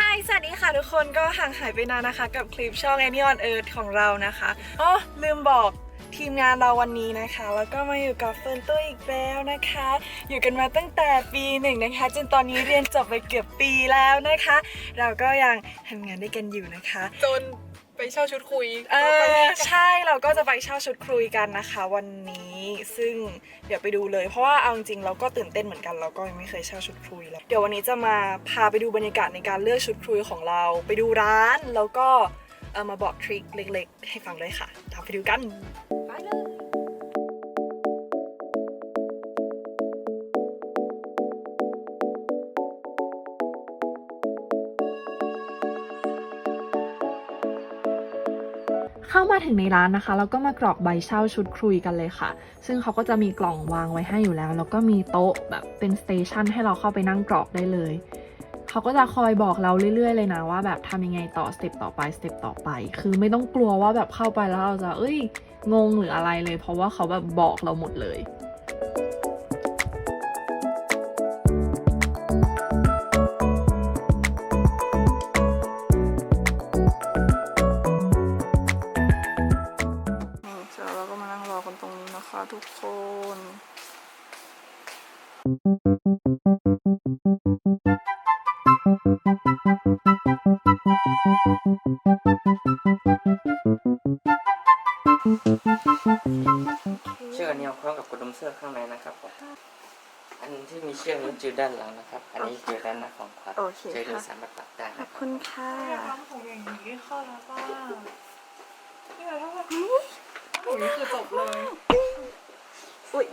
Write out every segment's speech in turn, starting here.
ฮายสวัสดีค่ะทุกคนก็ห่างหายไปนานนะคะ กับคลิปช่อง a n y on Earth ของเรานะคะอ๋อลืมบอกทีมงานเราวันนี้นะคะ แล้วก็มาอยู่กับเฟิร์นตุ้ยอีกแล้วนะคะ อยู่กันมาตั้งแต่ปีหนึ่งนะคะ จนตอนนี้เรียนจบไปเกือบปีแล้วนะคะ เราก็ยังทำงานด้วยกันอยู่นะคะ จน ไปเช่าชุดคุยเออใช่เราก็จะไปเช่าชุดคุยกันนะคะ วันนี้ซึ่งเดี๋ยวไปดูเลยเพราะว่าเอาจริงๆเราก็ตื่นเต้นเหมือนกันเราก็ยังไม่เคยเช่าชุดคุยแล้วเดี๋ยววันนี้จะมาพาไปดูบรรยากาศในการเลือกชุดคุยของเรา ไปดูร้านแล้วก็เออมาบอกทริคเล็ก ๆ ให้ฟังเลยค่ะตามไปดูกันไปเลย เข้ามาถึงในร้านนะคะ แล้วก็มากรอกใบเช่าชุดคุยกันเลยค่ะ ซึ่งเขาก็จะมีกล่องวางไว้ให้อยู่แล้ว แล้วก็มีโต๊ะแบบเป็นสเตชันให้เราเข้าไปนั่งกรอกได้เลย เขาก็จะคอยบอกเราเรื่อยๆ เลยนะว่าแบบทำยังไงต่อสเต็ปต่อไปสเต็ปต่อไป คือไม่ต้องกลัวว่าแบบเข้าไปแล้วเราจะเอ้ยงงหรืออะไรเลย เพราะว่าเขาแบบบอกเราหมดเลย เชือกอันนี้เอาคล้องกับกระดุมเสื้อข้างในนะครับผมอันที่มีเชือกนี้จือด้านหลังนะครับ อันนี้คือด้านหน้าของขวาโอเคเชือกนี้ค่ะสามารถปรับได้ขอนะบครับคุณค่ะของอย่างนี้เข้าแล้วป่ะนี่แหละถ้าแบบโอ้ยคือจบเลยอุ้ย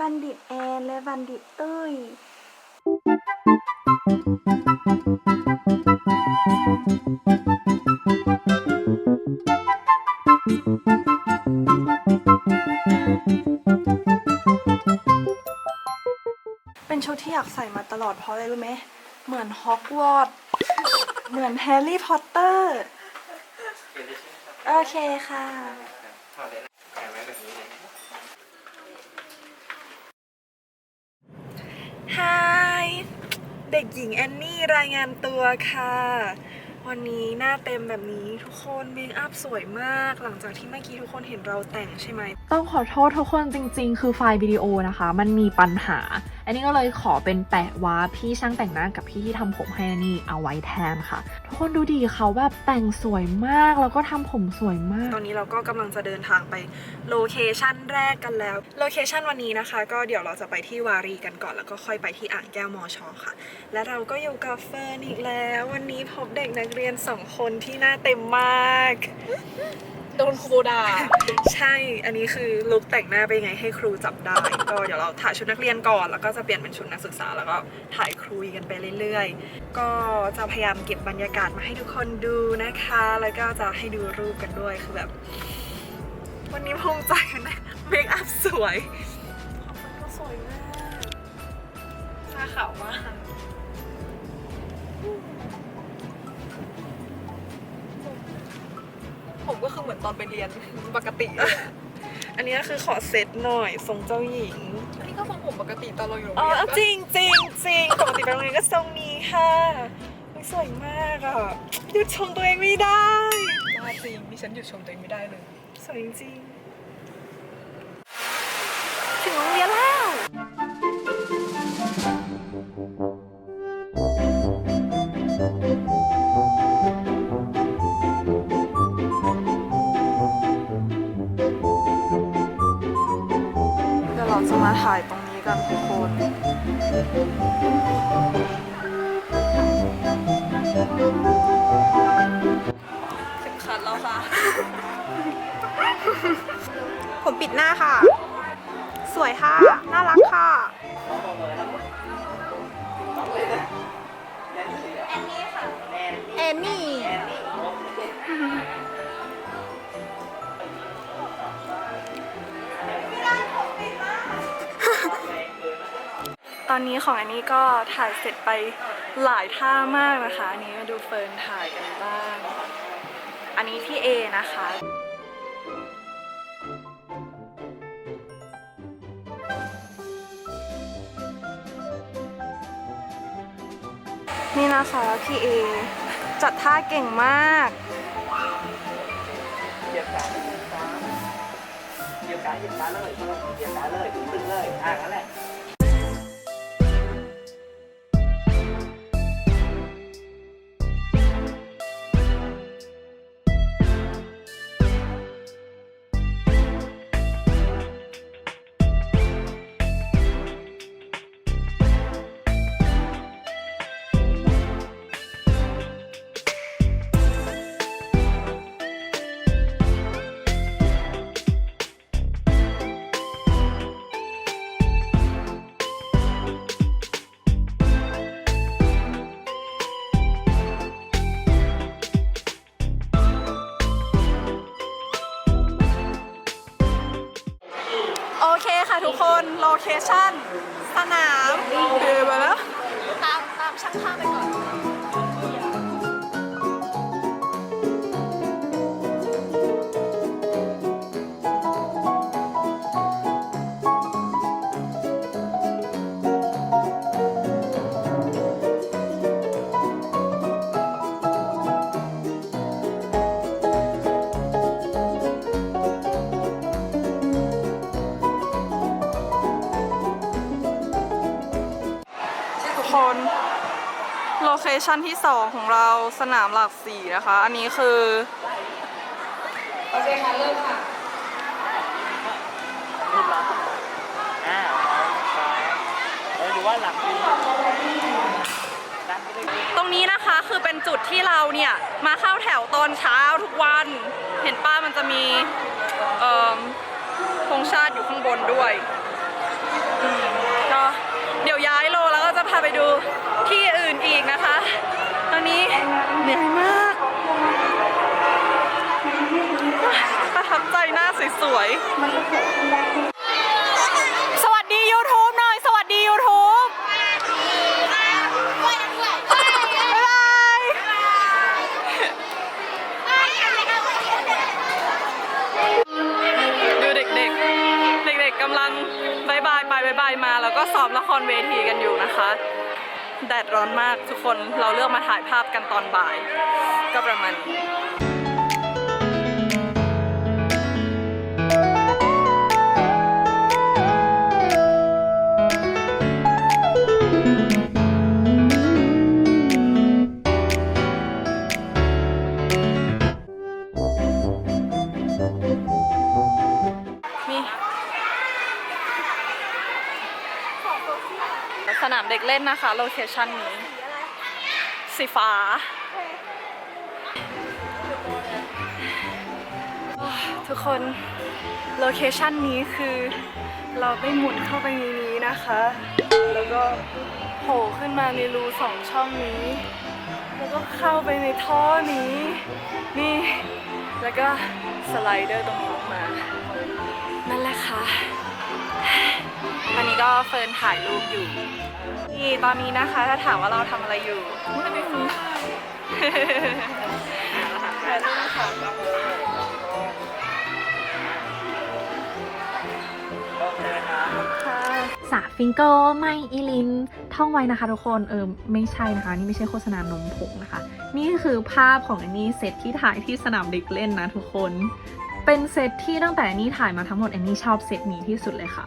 บัณฑิตแอนและบัณฑิตเต้ย อดเพราะอะไรรู้ไหมเหมือนฮอกวอตส์เหมือนแฮร์รี่พอตเตอร์โอเคค่ะเข้าได้นะแขวนไว้แบบนี้เลยนะครับฮายเด็กหญิงแอนนี่รายงานตัวค่ะ วันนี้หน้าเต็มแบบนี้ทุกคนเมคอัพสวยมาก หลังจากที่เมื่อกี้ทุกคนเห็นเราแต่งใช่ไหม ต้องขอโทษทุกคนจริงๆ คือไฟล์วิดีโอนะคะ มันมีปัญหา อันนี้ก็เลยขอเป็นแปะว้าพี่ช่างแต่งหน้ากับพี่ที่ทำผมให้นี่เอาไว้แทนค่ะ ทุกคนดูดีเขาแบบแต่งสวยมากแล้วก็ทำผมสวยมาก ตอนนี้เราก็กำลังจะเดินทางไปโลเคชันแรกกันแล้ว โลเคชันวันนี้นะคะ ก็เดี๋ยวเราจะไปที่วารีกันก่อนแล้วก็ค่อยไปที่อ่างแก้วมอชอค่ะ และเราก็อยู่กับเฟิร์นอีกแล้ว วันนี้พบเด็กนักเรียนสองคนที่หน้าเต็มมาก โดนครูด่าใช่ อันนี้คือลุคแต่งหน้าเป็นยังไงให้ครูจับได้ ก็เดี๋ยวเราถ่ายชุดนักเรียนก่อน แล้วก็จะเปลี่ยนเป็นชุดนักศึกษา แล้วก็ถ่ายคุยกันไปเรื่อยๆ ก็จะพยายามเก็บบรรยากาศมาให้ทุกคนดูนะคะ แล้วก็จะให้ดูรูปกันด้วย คือแบบ วันนี้ภูมิใจนะเมคอัพสวย ขอบคุณก็สวยมากหน้าขาวมาก เหมือนตอนไปเรียนปกติอันนี้ก็คือขอเซตหน่อยทรงเจ้าหญิงอันนี้ก็ทรงผมปกติตอนเราอยู่โรงอ๋อเรียนปะจริงจริงจริงปกติไปโรงเรียนก็ทรงนี้ค่ะอุ๊ยสวยมากอะหยุดชมตัวเองไม่ได้ ว่าจริงดิฉันหยุดชมตัวเองไม่ได้เลย สวยจริงถึงโรงเรียนแล้ว มาถ่ายตรงนี้กันทุกคนถึงคันแล้วค่ะ ผมปิดหน้าค่ะ สวยค่ะ น่ารัก อนนี้ของอันนี้ก็ถ่ายเสร็จไปหลายท่ามากนะคะ อันนี้มาดูเฟิร์นถ่ายกันบ้าง อันนี้พี่เอนะคะนี่นะคะพี่เอจัดท่าเก่งมากเหยียบขาเหยียบขาเหยียบขาเหยียบขาเลยเหยียบขาเลยตึงเลยอ่านั่นแหละ โลเคชั่น สนามเออมาแล้วตามตามช่างภาพไปก่อน ชันที่ 2 ของเราสนามหลักสี่นะคะ อันนี้คือโอเคค่ะเริ่มค่ะรูปลักษณ์อ่าเออหรือว่าหลังปีดันไปเลยตรงนี้นะคะคือเป็นจุดที่เราเนี่ย มาเข้าแถวตอนเช้าทุกวัน เห็นป้ามันจะมีเอ่อธงชาติอยู่ข้างบนด้วยก็เดี๋ยวย้ายโลแล้วก็จะพาไปดู เหนื่อยมาก ประทับใจหน้าสวยๆ สวัสดี YouTube หน่อย สวัสดี YouTube บ๊ายบาย ดูเด็กๆ เด็กๆกำลังบายบายไปบายบายมา แล้วก็ซ้อมละครเวทีกันอยู่นะคะ แดดร้อนมากทุกคนเราเลือกมาถ่ายภาพกันตอนบ่าย ก็ประมาณนี้ นามเด็กเล่นนะคะโลเคชั่นนี้สีฟ้าทุกคนโลเคชั่นนี้คือเราได้หมุนเข้าไปในนี้นะคะ แล้วก็โผล่ขึ้นมาในรูสองช่องนี้ แล้วก็เข้าไปในท่อนี้ นี่ แล้วก็สไลเดอร์ตรงนี้ลงมา นั่นแหละค่ะ ตอนนี้ก็เฟิร์นถ่ายรูปอยู่นี่ตอนนี้นะคะ ถ้าถามว่าเราทำอะไรอยู่ถ่ายรูปค่ะโอเคครับค่ะสาฟิงเกิลไม่อีลิน ท่องไว้นะคะทุกคนเออไม่ใช่นะคะ นี่ไม่ใช่โฆษณานมผงนะคะ นี่คือภาพของอันนี้เซตที่ถ่ายที่สนามเด็กเล่นนะทุกคน เป็นเซตที่ตั้งแต่อันนี้ถ่ายมาทั้งหมดอันนี้ชอบเซตนี้ที่สุดเลยค่ะ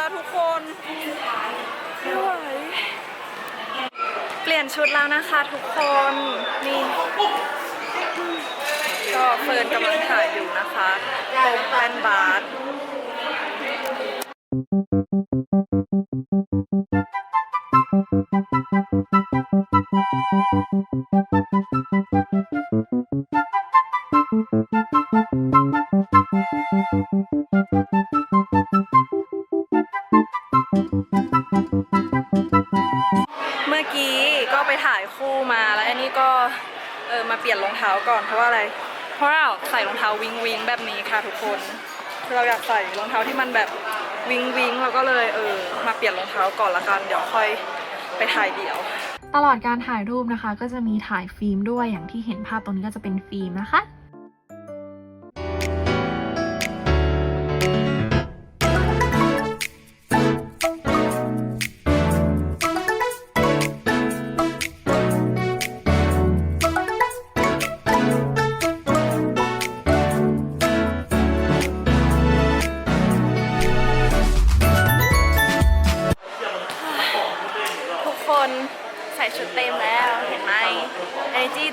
แล้วทุกคนไม่ไหวเปลี่ยนชุดแล้วนะคะทุกคนนี่ก็เฟิร์นกำลังถ่ายอยู่นะคะตรงแป้นบาสเมาแล้วอันนี้ก็เออมาเปลี่ยนรองเท้าก่อนเพราะว่าอะไร เพราะเราใส่รองเท้าวิงวิงแบบนี้ค่ะทุกคนคือเราอยากใส่รองเท้าที่มันแบบวิงวิงเราก็เลยเออมาเปลี่ยนรองเท้าก่อนละกันเดี๋ยวค่อยไปถ่ายเดี่ยว ตลอดการถ่ายรูปนะคะ ก็จะมีถ่ายฟิล์มด้วยอย่างที่เห็นภาพตรงนี้ก็จะเป็นฟิล์มนะคะ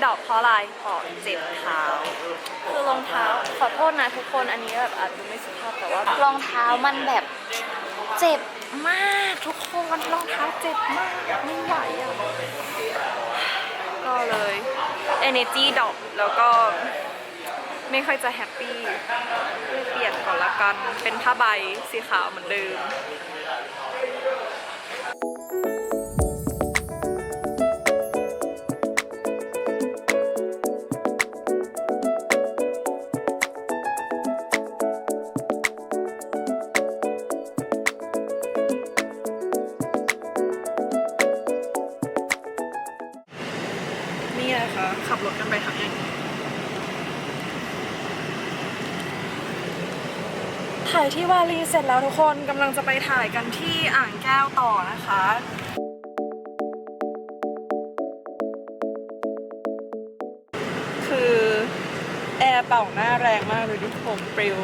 ดอกเพราะอะไรเพราะเจ็บเท้า คือรองเท้าขอโทษนะทุกคนอันนี้แบบอาจจะไม่สุภาพแต่ว่ารองเท้ามันแบบเจ็บมากทุกคนรองเท้าเจ็บมากไม่ไหวอะก็เลย energy ดอกแล้วก็ไม่ค่อยจะแฮปปี้เลยเปลี่ยนก่อนละกันเป็นผ้าใบสีขาวเหมือนเดิม ขับรถกันไปทำอย่างนี้ถ่ายที่วารีเสร็จแล้วทุกคนกำลังจะไปถ่ายกันที่อ่างแก้วต่อนะคะคือแอร์เป่าหน้าแรงมากเลยดิผมปลิว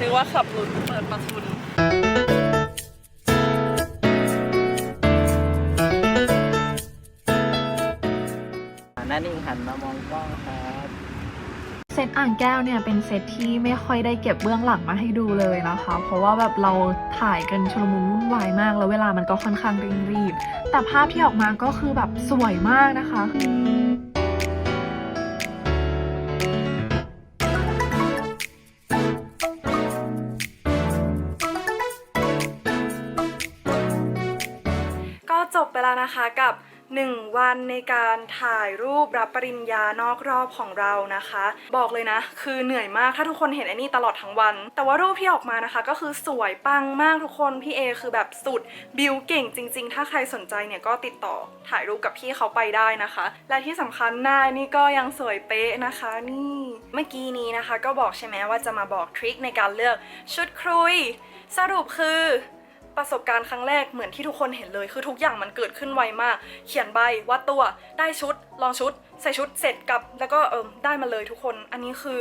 นึกว่าขับรถเปิดประทุน ตอ่างแก้วเนี่ยเป็นเซตที่ไม่ค่อยได้เก็บเบื้องหลังมาให้ดูเลยนะคะ เพราะว่าแบบเราถ่ายกันชลมุนวุ่นวายมาก แล้วเวลามันก็ค่อนข้างเร่งรีบ แต่ภาพที่ออกมาก็คือแบบสวยมากนะคะก็จบไปแล้วนะคะกับ 1วันในการถ่ายรูปรับปริญญานอกรอบของเรานะคะ บอกเลยนะ คือเหนื่อยมากถ้าทุกคนเห็นไอ้นี่ตลอดทั้งวัน แต่ว่ารูปที่ออกมานะคะ ก็คือสวยปังมากทุกคนพี่เอคือแบบสุดบิวเก่งจริง ๆ ถ้าใครสนใจเนี่ยก็ติดต่อถ่ายรูปกับพี่เขาไปได้นะคะ และที่สำคัญหน้านี่ก็ยังสวยเป๊ะนะคะนี่เมื่อกี้นี้นะคะ ก็บอกใช่ไหมว่าจะมาบอกทริคในการเลือกชุดครุย สรุปคือ ประสบการณ์ครั้งแรกเหมือนที่ทุกคนเห็นเลย คือทุกอย่างมันเกิดขึ้นไวมาก เขียนใบวัดตัวได้ชุด ลองชุด ใส่ชุดเสร็จกลับ แล้วก็เออได้มาเลยทุกคนอันนี้คือ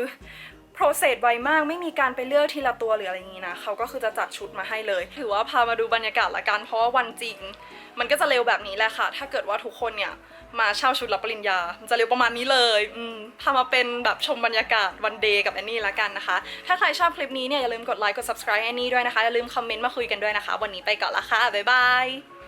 โปรเซสไวมากไม่มีการไปเลือกทีละตัวหรืออะไรอย่างนี้นะเขาก็คือจะจัดชุดมาให้เลย ถือว่าพามาดูบรรยากาศละกันเพราะว่าวันจริง มันก็จะเร็วแบบนี้แหละค่ะ ถ้าเกิดว่าทุกคนเนี่ย มาเช่าชุดรับปริญญามันจะเร็วประมาณนี้เลยอืมพามาเป็นแบบชมบรรยากาศวันเดย์กับแอนนี่ละกันนะคะ ถ้าใครชอบคลิปนี้เนี่ยอย่าลืมกดไลค์กด subscribe แอนนี่ด้วยนะคะ อย่าลืมคอมเมนต์มาคุยกันด้วยนะคะ วันนี้ไปก่อนละค่ะ บ๊ายบาย